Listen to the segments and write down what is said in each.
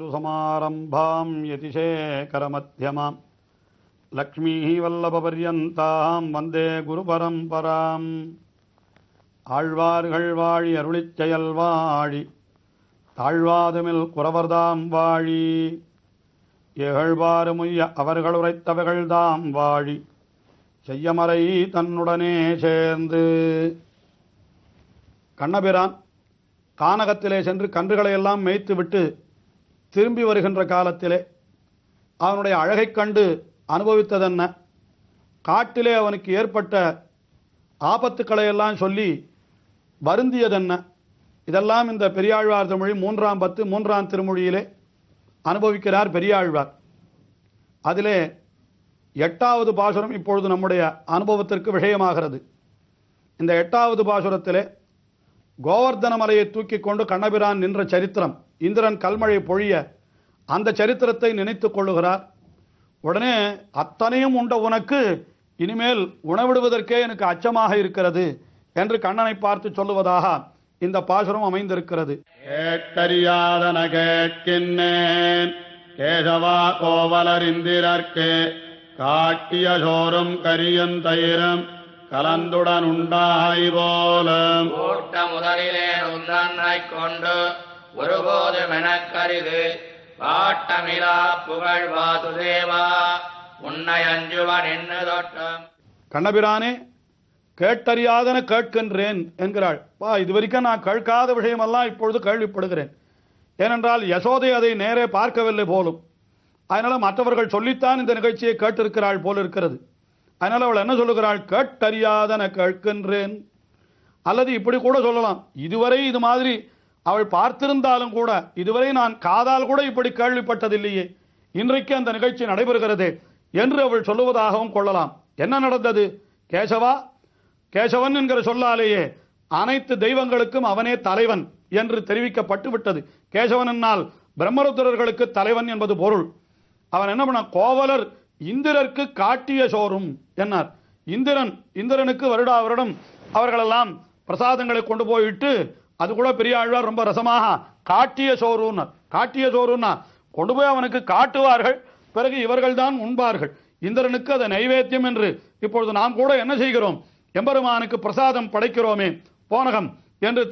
அஸ்மத்குருசமாரம்பாம் யதிஷேகரமத்தியமாம் லக்ஷ்மீ வல்லபபர்யந்தாம் வந்தே குருபரம்பராம். ஆழ்வார்கள் வாழி அருளிச்செயல் வாழி தாழ்வாதுமில் குறவர்தாம் வாழி. ஏகழ்வாறுமுய்ய அவர்கள் உரைத்தவைகள்தாம் வாழி. செய்யமறை தன்னுடனே சேர்ந்து. கண்ணபிரான் கானகத்திலே சென்று கன்றுகளை எல்லாம் மேய்த்துவிட்டு திரும்பி வருகின்ற காலத்திலே அவனுடைய அழகைக் கண்டு அனுபவித்ததென்ன? காட்டிலே அவனுக்கு ஏற்பட்ட ஆபத்துக்களை எல்லாம் சொல்லி வருந்தியதென்ன? இதெல்லாம் இந்த பெரியாழ்வார் தமிழி மூன்றாம் பத்து மூன்றாம் திருமொழியிலே அனுபவிக்கிறார் பெரியாழ்வார். அதிலே எட்டாவது பாசுரம் இப்பொழுது நம்முடைய அனுபவத்திற்கு விஷயமாகிறது. இந்த எட்டாவது பாசுரத்திலே கோவர்தன மலையை தூக்கி கொண்டு கண்ணபிரான் நின்ற சரித்திரம் இந்திரன் கல்மழை பொழிய அந்த சரித்திரத்தை நினைத்து கொள்ளுகிறார். உடனே அத்தனையும் உண்ட உனக்கு இனிமேல் உணவிடுவதற்கே எனக்கு அச்சமாக இருக்கிறது என்று கண்ணனை பார்த்து சொல்லுவதாக இந்த பாசுரம் அமைந்திருக்கிறது. கேட்டறியாதன கேட்கின்றேன் கேசவா கோவலரிந்திரர்க்கு காட்டிய சோறும் கரியும் தயிரும் கலந்துடன் உண்டாய் போலும். கூட்ட முதலிலே உந்தன்னைக் கொண்டு ஒருபோது மெனக்கரிது பாட்டமிலா புகழ் வாசுதேவா உன்னை அஞ்சுவன் என்ன தொட்டம் கண்ணபிரானே கேட்டறியாதன கேட்கின்றேன் என்கிறாள். வா இதுவரைக்கும் நான் கேட்காத விஷயமெல்லாம் இப்பொழுது கேள்விப்படுகிறேன். ஏனென்றால் யசோதை அதை நேரே பார்க்கவில்லை போலும். அதனால் மற்றவர்கள் சொல்லித்தான் இந்த நிகழ்ச்சியை கேட்டிருக்கிறாள் போல் இருக்கிறது. அதனால் அவள் என்ன சொல்லுகிறாள்? கேட்டறியாதன கேட்கின்றேன். அல்லது இப்படி கூட சொல்லலாம். இதுவரை இது மாதிரி அவள் பார்த்திருந்தாலும் கூட இதுவரை நான் காதால் கூட இப்படி கேள்விப்பட்டதில்லையே. இன்றைக்கு அந்த நிகழ்ச்சி நடைபெறுகிறது என்று அவள் சொல்லுவதாகவும் கொள்ளலாம். என்ன நடந்தது? கேசவா கேசவன் என்கிற சொல்லாலேயே அனைத்து தெய்வங்களுக்கும் அவனே தலைவன் என்று தெரிவிக்கப்பட்டு விட்டது. கேசவன் என்னால் பிரம்மருத்திரர்களுக்கு தலைவன் என்பது பொருள். அவன் என்ன பண்ண கோவலர் இந்திரருக்கு காட்டிய சோறும் என்னார். இந்திரன் இந்திரனுக்கு வருடா வருடம் அவர்களெல்லாம் பிரசாதங்களை கொண்டு போயிட்டு அது கூட பெரிய ஆழ்வார் ரொம்ப ரசமாக காட்டிய சோறுன்னார். காட்டிய சோறுன்னா கொண்டு போய் அவனுக்கு காட்டுவார்கள் பிறகு இவர்கள் தான் உண்பார்கள். இந்திரனுக்கு அதை நைவேத்தியம் என்று இப்பொழுது நாம் கூட என்ன செய்கிறோம்? எம்பெருமானுக்கு பிரசாதம் படைக்கிறோமே போனகம் என்று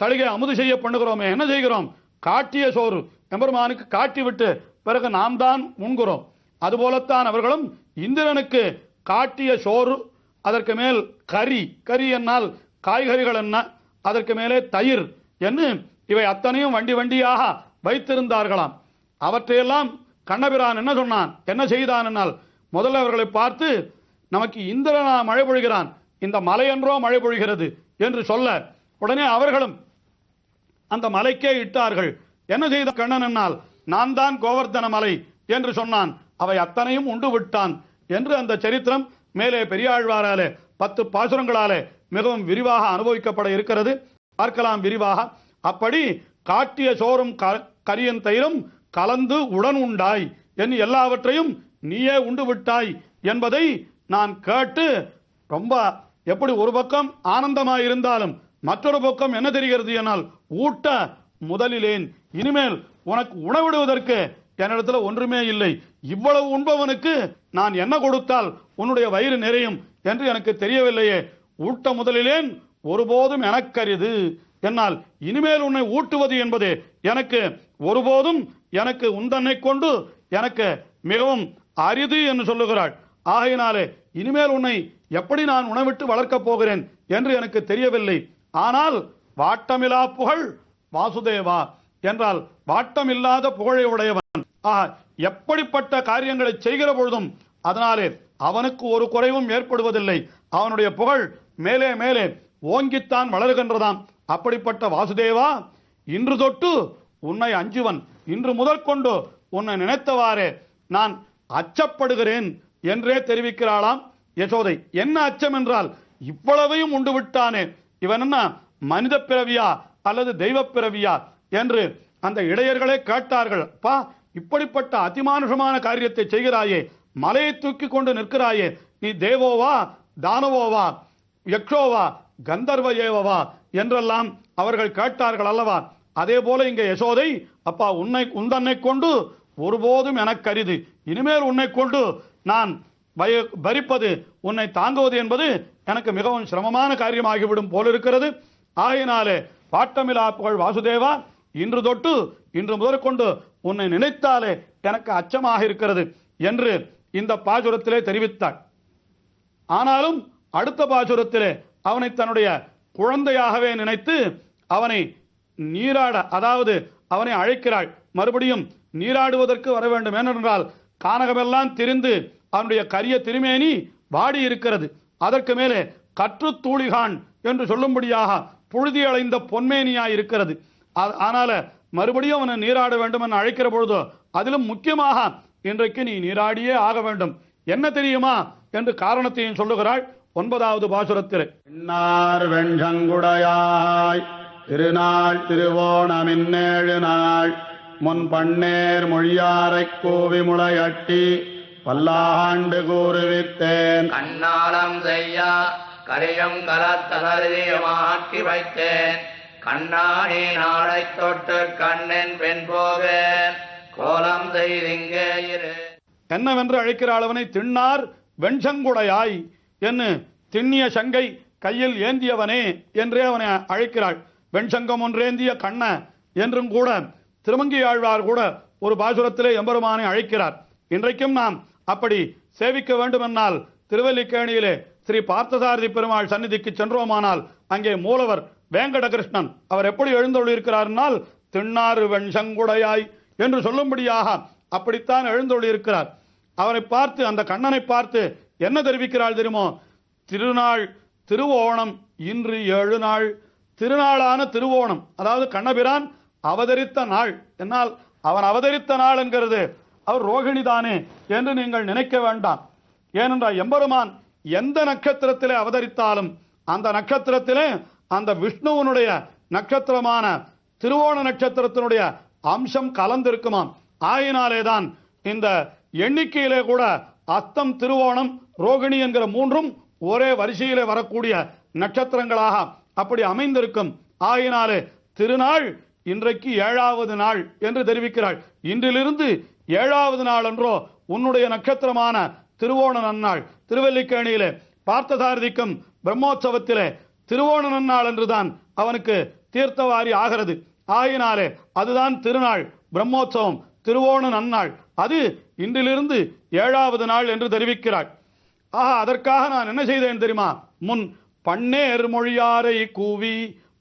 தழுகை அமுது செய்ய பண்ணுகிறோமே என்ன செய்கிறோம்? காட்டிய சோறு. எம்பெருமானுக்கு காட்டிவிட்டு பிறகு நாம் தான் உண்கிறோம். அதுபோலத்தான் அவர்களும் இந்திரனுக்கு காட்டிய சோறு அதற்கு மேல் கறி. கறி என்னால் காய்கறிகள் என்ன அதற்கு மேலே தயிர் என்று இவை அத்தனையும் வண்டி வண்டியாக வைத்திருந்தார்களாம். அவற்றையெல்லாம் கண்ணபிரான் என்ன சொன்னான்? என்ன செய்தான் என்னால்? முதல்ல அவர்களை பார்த்து நமக்கு இந்திரனா மழை பொழிகிறான். இந்த மலையன்றோ மழை பொழிகிறது என்று சொல்ல உடனே அவர்களும் அந்த மலைக்கே இட்டார்கள். என்ன செய்த கண்ணன் என்னால்? நான் தான் கோவர்த்தன மலை என்று சொன்னான். அவை அத்தனையும் உண்டு விட்டான் என்று அந்த சரித்திரம் மேலே பெரியாழ்வாராலே பத்து பாசுரங்களாலே மிகவும் விரிவாக அனுபவிக்கப்பட இருக்கிறது. பார்க்கலாம் விரிவாக. அப்படி காட்டிய சோறும் க- கரியன் தயிரும் கலந்து உடன் உண்டாய். என் எல்லாவற்றையும் நீயே உண்டு விட்டாய் என்பதை நான் கேட்டு ரொம்ப எப்படி ஒரு பக்கம் ஆனந்தமாக இருந்தாலும் மற்றொரு பக்கம் என்ன தெரிகிறது என்னால்? ஊட்ட முதலிலேன். இனிமேல் உனக்கு உணவிடுவதற்கு என்னிடத்துல ஒன்றுமே இல்லை. இவ்வளவு உண்பவனுக்கு நான் என்ன கொடுத்தால் உன்னுடைய வயிறு நிறையும் என்று எனக்கு தெரியவில்லையே. ஊட்ட முதலிலேன் ஒருபோதும் எனக்கரிது. என்னால் இனிமேல் உன்னை ஊட்டுவது என்பது எனக்கு ஒருபோதும் எனக்கு உந்தன்னை கொண்டு எனக்கு மிகவும் அரிது என்று சொல்லுகிறாள். ஆகையினாலே இனிமேல் உன்னை எப்படி நான் உணவிட்டு வளர்க்கப் போகிறேன் என்று எனக்கு தெரியவில்லை. ஆனால் வாட்டமிலா புகழ் வாசுதேவா என்றால் வாட்டமில்லாத புகழை உடையவன். ஆக எப்படிப்பட்ட காரியங்களை செய்கிற பொழுதும் அதனாலே அவனுக்கு ஒரு குறைவும் ஏற்படுவதில்லை. அவனுடைய புகழ் மேலே மேலே ஓங்கித்தான் வளர்கின்றதாம். அப்படிப்பட்ட வாசுதேவா இன்று தொட்டு உன்னை அஞ்சுவன். இன்று முதற்கொண்டு உன்னை நினைத்தவாறே நான் அச்சப்படுகிறேன் என்றே தெரிவிக்கிறாளாம். யசோதை என்ன அச்சம் என்றால் இவ்வளவையும் உண்டு விட்டானே இவன் என்ன மனித பிறவியா அல்லது தெய்வ பிறவியா? என்று அந்த இடையர்களே கேட்டார்கள். அப்பா இப்படிப்பட்ட அதிமானுஷமான காரியத்தை செய்கிறாயே மலையை தூக்கி கொண்டு நிற்கிறாயே நீ தேவோவா தானவோவா யக்ஷோவா கந்தர்வ ஏவவா என்றெல்லாம் அவர்கள் கேட்டார்கள் அல்லவா. அதே போல இங்க யசோதை அப்பா உன்னை உந்தன்னை கொண்டு ஒருபோதும் எனக்கு அரிது இனிமேல் உன்னை கொண்டு நான் பய பரிப்பது உன்னை தாங்குவது என்பது எனக்கு மிகவும் சிரமமான காரியமாகிவிடும் போலிருக்கிறது. ஆகையினாலே பாட்டமிலா புகழ் வாசுதேவா இன்று தொட்டு இன்று முதற்கொண்டு உன்னை நினைத்தாலே எனக்கு அச்சமாக இருக்கிறது என்று இந்த பாசுரத்திலே தெரிவித்தாள். ஆனாலும் அடுத்த பாசுரத்திலே அவனை தன்னுடைய குழந்தையாகவே நினைத்து அவனை நீராட அதாவது அவனை அழைக்கிறாள். மறுபடியும் நீராடுவதற்கு வர வேண்டும். ஏனென்றால் கானகமெல்லாம் திரிந்து அவனுடைய கரிய திருமேனி வாடி இருக்கிறது. அதற்கு மேலே கற்று தூளிகான் என்று சொல்லும்படியாக புழுதி அடைந்த பொன்மேனியாய் இருக்கிறது. ஆ- ஆனால மறுபடியும் அவனை நீராட வேண்டும் என்று அழைக்கிற பொழுது அதிலும் முக்கியமாக இன்றைக்கு நீ நீராடியே ஆக வேண்டும். என்ன தெரியுமா என்று காரணத்தையும் சொல்லுகிறாள் ஒன்பதாவது பாசுரத்தில். பின்னார் வெண்சங்குடையாய் திருநாள் திருவோணமின்னேழு நாள் முன் பண்ணேர் மொழியாரைக் கூவி முளையட்டி பல்லாண்டு கூறுவித்தேன். கண்ணாலம் செய்ய கரியம் கலத்தகருதியமாக்கி வைத்தேன். கண்ணாடி நாளைத் தொட்டு கண்ணென் பெண் போவேன். கோலம் செய்திங்கே இரு. என்னவென்று அழைக்கிறாள் அவனை திண்ணார் வெண்சங்குடையாய் என்று திண்ணிய சங்கை கையில் ஏந்தியவனே என்றே அவனை அழைக்கிறாள். வெண்சங்கம் ஒன்றேந்திய கண்ண என்றும் கூட திருமங்கி ஆழ்வார் கூட ஒரு பாசுரத்திலே எம்பெருமானை அழைக்கிறார். இன்றைக்கும் நாம் அப்படி சேவிக்க வேண்டுமென்றால் திருவல்லிக்கேணியிலே ஸ்ரீ பார்த்தசாரதி பெருமாள் சந்நிதிக்கு சென்றோமானால் அங்கே மூலவர் வேங்கடகிருஷ்ணன் அவர் எப்படி எழுந்தொள்ளிருக்கிறார்னால் திண்ணாறு வெண்சங்குடையாய் என்று சொல்லும்படியாக அப்படித்தான் எழுந்தொள்ளிருக்கிறார் அவரை பார்த்து அந்த கண்ணனை பார்த்து என்ன தெரிவிக்கிறாள் தெரியுமோ? திருநாள் திருவோணம் இன்று ஏழு நாள். திருநாளான திருவோணம் அதாவது கண்ணபிரான் அவதரித்த நாள். என்னால் அவன் அவதரித்த நாள் என்கிறது. அவர் ரோகிணி தானே என்று நீங்கள் நினைக்க வேண்டாம். ஏனென்றால் எம்பெருமான் எந்த நட்சத்திரத்திலே அவதரித்தாலும் அந்த நட்சத்திரத்திலே அந்த விஷ்ணுவனுடைய நட்சத்திரமான திருவோண நட்சத்திரத்தினுடைய அம்சம் கலந்திருக்குமாம். ஆயினாலேதான் இந்த எண்ணிக்கையிலே கூட அத்தம் திருவோணம் ரோகிணி என்கிற மூன்றும் ஒரே வரிசையிலே வரக்கூடிய நட்சத்திரங்களாக அப்படி அமைந்திருக்கும். ஆயினாலே திருநாள் இன்றைக்கு ஏழாவது நாள் என்று தெரிவிக்கிறாள். இன்றிலிருந்து ஏழாவது நாள் என்றோ உன்னுடைய நட்சத்திரமான திருவோண நன்னாள் திருவல்லிக்கேணியிலே பார்த்தசாரதிக்கும் பிரம்மோற்சவத்திலே திருவோண நன்னாள் என்றுதான் அவனுக்கு தீர்த்தவாரி ஆகிறது. ஆயினாலே அதுதான் திருநாள் பிரம்மோற்சவம் திருவோண நன்னாள். அது இன்றிலிருந்து ஏழாவது நாள் என்று தெரிவிக்கிறாள். ஆஹா அதற்காக நான் என்ன செய்தேன் தெரியுமா? முன் பன்னேர் மொழியாரை கூவி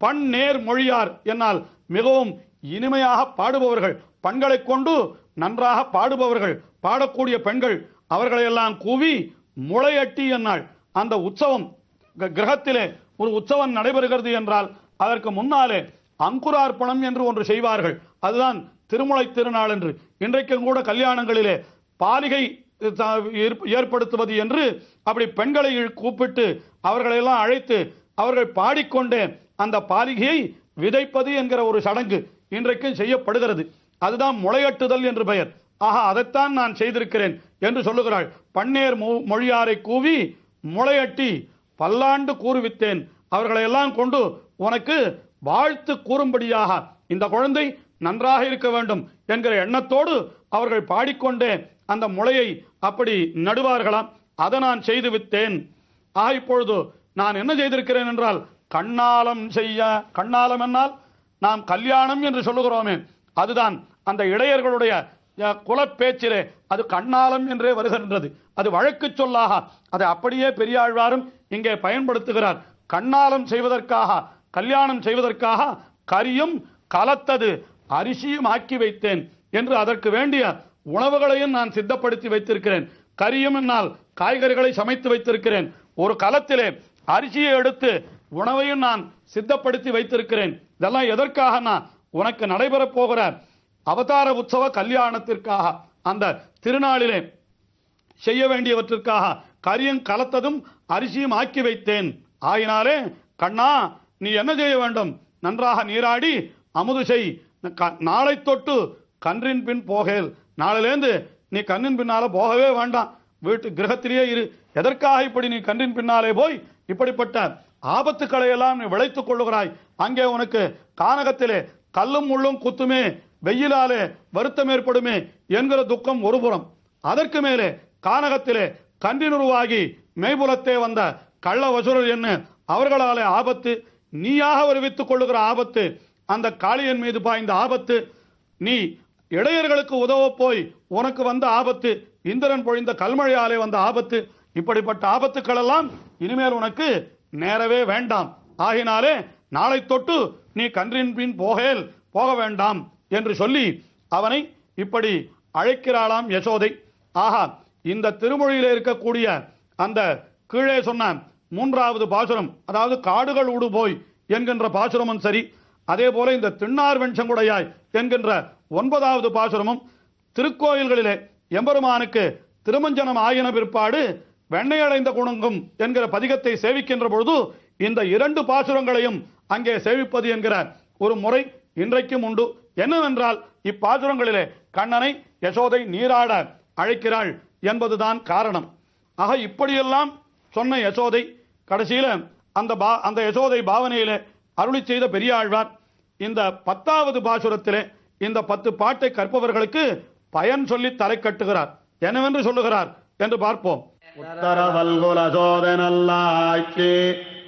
பன்னேர் மொழியார் என்னால் மிகவும் இனிமையாக பாடுபவர்கள் பெண்களை கொண்டு நன்றாக பாடுபவர்கள் பாடக்கூடிய பெண்கள் அவர்களையெல்லாம் கூவி முளையட்டி என்னால். அந்த உற்சவம் க- கிரகத்திலே ஒரு உற்சவம் நடைபெறுகிறது என்றால் அதற்கு முன்னாலே அங்குரார்ப்பணம் என்று ஒன்று செய்வார்கள். அதுதான் திருமுலை திருநாள் என்று. இன்றைக்கும் கூட கல்யாணங்களிலே பாலிகை த- ஏற்படுத்துவது என்று அப்படி பெண்களை கூப்பிட்டு அவர்களையெல்லாம் அழைத்து அவர்கள் பாடிக்கொண்டே அந்த பாலிகையை விதைப்பது என்கிற ஒரு சடங்கு இன்றைக்கும் செய்யப்படுகிறது. அதுதான் முளையட்டுதல் என்று பெயர். ஆஹா அதைத்தான் நான் செய்திருக்கிறேன் என்று சொல்லுகிறாள். பன்னேர் மொ- மொழியாரை கூவி முளையட்டி பல்லாண்டு கூறுவித்தேன். அவர்களை எல்லாம் கொண்டு உனக்கு வாழ்த்து கூறும்படியாக. இந்த குழந்தை நன்றாக இருக்க வேண்டும் என்கிற எண்ணத்தோடு அவர்கள் பாடிக்கொண்டே அந்த முளையை அப்படி நடுவார்களாம். அதை நான் செய்து வித்தேன் ஆக இப்பொழுது நான் என்ன செய்திருக்கிறேன் என்றால் கண்ணாலம் செய்ய கண்ணாலம் என்னால் நாம் கல்யாணம் என்று சொல்லுகிறோமே. அதுதான் அந்த இடையர்களுடைய குலப்பேச்சிலே அது கண்ணாலம் என்றே வருகின்றது. அது வழக்கு சொல்லாக அதை அப்படியே பெரியாழ்வாரும் இங்கே பயன்படுத்துகிறார். கண்ணாலம் செய்வதற்காக கல்யாணம் செய்வதற்காக கரியும் கலத்தது அரிசியும் ஆக்கி வைத்தேன் என்று அதற்கு வேண்டிய உணவுகளையும் நான் சித்தப்படுத்தி வைத்திருக்கிறேன். கரியும் என்னால் காய்கறிகளை சமைத்து வைத்திருக்கிறேன். ஒரு கலத்திலே அரிசியை எடுத்து உணவையும் நான் சித்தப்படுத்தி வைத்திருக்கிறேன். இதெல்லாம் எதற்காகனா உனக்கு நடைபெறப் போகிற அவதார உற்சவ கல்யாணத்திற்காக அந்த திருநாளிலே செய்ய வேண்டியவற்றிற்காக கரியும் கலத்ததும் அரிசியும் ஆக்கி வைத்தேன். ஆயினாலே கண்ணா நீ என்ன செய்ய வேண்டும்? நன்றாக நீராடி அமுது செய். க- நாளை தொட்டு கன்றின் பின் போகேல். நாளிலேந்து நீ கண்ணின் பின்னால போகவே வேண்டாம். வீட்டு கிரகத்திலேயே இரு. எதற்காக இப்படி நீ கன்றின் பின்னாலே போய்? இப்படிப்பட்ட ஆபத்துக்களை எல்லாம் நீ விளைத்துக் கொள்ளுகிறாய். அங்கே உனக்கு கானகத்திலே கல்லும் முள்ளும் குத்துமே வெயிலாலே வருத்தம் ஏற்படுமே என்கிற துக்கம் ஒருபுறம். அதற்கு மேலே கானகத்திலே கன்றினுருவாகி மெய்புலத்தே வந்த கள்ள வசூரர் என்ன? அவர்களாலே ஆபத்து. நீயாக வருவித்துக் கொள்ளுகிற ஆபத்து அந்த காளியன் மீது பாய்ந்த ஆபத்து. நீ இடையர்களுக்கு உதவ போய் உனக்கு வந்த ஆபத்து இந்திரன் பொழிந்த கல்மழையாலே வந்த ஆபத்து. இப்படிப்பட்ட ஆபத்துக்கள் எல்லாம் இனிமேல் உனக்கு நேரவே வேண்டாம். ஆகினாலே நாளை தொட்டு நீ கன்றின் பின் போகேல் போக வேண்டாம் என்று சொல்லி அவனை இப்படி அழைக்கிறாளாம் யசோதை. ஆஹா இந்த திருமொழியில் இருக்கக்கூடிய அந்த கீழே சொன்ன மூன்றாவது பாசுரம் அதாவது காடுகள் ஊடு போய் என்கின்ற பாசுரமும் சரி அதே போல இந்த திண்ணார் வெண்சங்குடையாய் என்கின்ற ஒன்பதாவது பாசுரமும் திருக்கோயில்களிலே எம்பெருமானுக்கு திருமஞ்சனம் ஆயின பிற்பாடு வெண்ணெய் அடைந்த குணங்கும் என்கிற பதிகத்தை சேவிக்கின்ற பொழுது இந்த இரண்டு பாசுரங்களையும் அங்கே சேவிப்பது என்கிற ஒரு முறை இன்றைக்கும் உண்டு. என்னவென்றால் இப்பாசுரங்களிலே கண்ணனை யசோதை நீராட அழைக்கிறாள் என்பதுதான் காரணம். ஆக இப்படியெல்லாம் சொன்ன யசோதை கடைசியில் அந்த பா அந்த யசோதை பாவனையிலே அருளி செய்த பெரியாழ்வார் இந்த பத்தாவது பாசுரத்திலே இந்த பத்து பாட்டை கற்பவர்களுக்கு பயன் சொல்லி தலை கட்டுகிறார். என்னவென்று சொல்லுகிறார் என்று பார்ப்போம். உத்தரவல்குல சோதனல்லாய்ச்சி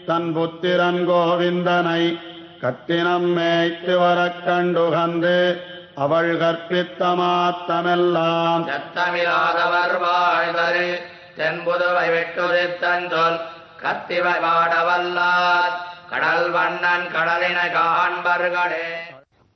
தன் புத்திரன் கோவிந்தனை கத்தினம் மேய்த்து வரக் கண்டுகந்து அவள் கற்பித்த மாத்தமெல்லாம் சத்தமில்லாதவர் வாழ்தரு தென்புதுவை விட்டுதித்தஞ்சொல் கத்திவை பாடவல்லார் கடல் வண்ணன் கடலினை காண்பர்களே.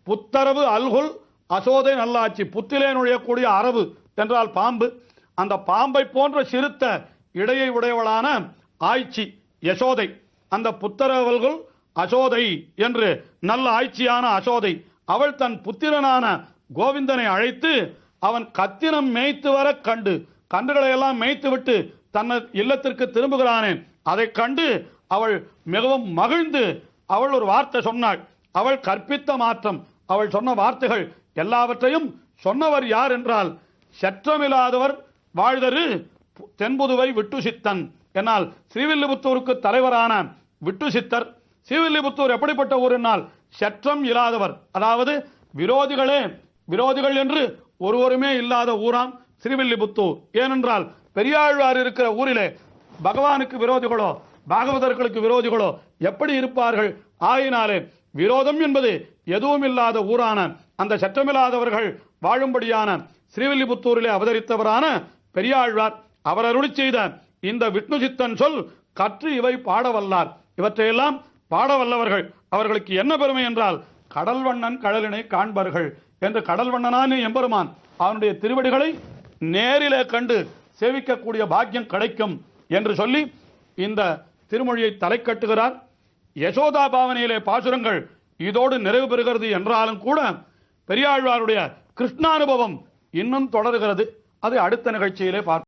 புத்தரவு அல்குல் அசோதை நல்லாட்சி புத்திலே நுழையக்கூடிய அரவு என்றால் பாம்பு அந்த பாம்பை போன்ற சிறுத்த இடையை உடையவளான ஆய்ச்சி யசோதை. அந்த புத்தரவல்குல் அசோதை என்று நல்ல ஆய்ச்சியான அசோதை. அவள் தன் புத்திரனான கோவிந்தனை அழைத்து அவன் கத்திரம் மேய்த்து வர கண்டு கன்றுகளை எல்லாம் மேய்த்து விட்டு தன் இல்லத்திற்கு திரும்புகிறானே. அதைக் கண்டு அவள் மிகவும் மகிழ்ந்து அவள் ஒரு வார்த்தை சொன்னாள். அவள் கற்பித்த மாற்றம். அவள் சொன்ன வார்த்தைகள் எல்லாவற்றையும் சொன்னவர் யார் என்றால் சற்றமில்லாதவர் வாழ்தரு தென்புதுவை விட்டு சித்தன் என்னால் ஸ்ரீவில்லிபுத்தூருக்கு தலைவரான விட்டு சித்தர் ஸ்ரீவில்லிபுத்தூர் எப்படிப்பட்ட ஊர் என்னால் சற்றம் இல்லாதவர். அதாவது விரோதிகளே விரோதிகள் என்று ஒருவருமே இல்லாத ஊராம் ஸ்ரீவில்லிபுத்தூர். ஏனென்றால் பெரியாழ்வார் இருக்கிற ஊரிலே பகவானுக்கு விரோதிகளோ பாகவதர்களுக்கு விரோதிகளோ எப்படி இருப்பார்கள்? ஆயினாலே விரோதம் என்பது எதுவும் இல்லாத ஊரான அந்த சற்றமில்லாதவர்கள் வாழும்படியான ஸ்ரீவில்லிபுத்தூரிலே அவதரித்தவரான பெரியாழ்வார் அவர் அருளி செய்த இந்த விஷ்ணு சித்தன் சொல் கற்று இவை பாடவல்லார். இவற்றையெல்லாம் பாடவல்லவர்கள் அவர்களுக்கு என்ன பெருமை என்றால் கடல்வண்ணன் கடலினை காண்பார்கள் என்று கடல்வண்ணனான எம்பெருமான் அவனுடைய திருவடிகளை நேரிலே கண்டு சேவிக்கக்கூடிய பாக்கியம் கிடைக்கும் என்று சொல்லி இந்த திருமொழியை தலை கட்டுகிறார் யசோதா பாவனையிலே பாசுரங்கள் இதோடு நிறைவு பெறுகிறது என்றாலும் கூட பெரியாழ்வாருடைய கிருஷ்ணானுபவம் இன்னும் தொடர்கிறது. அது அடுத்த நிகழ்ச்சியிலே பார்ப்போம்.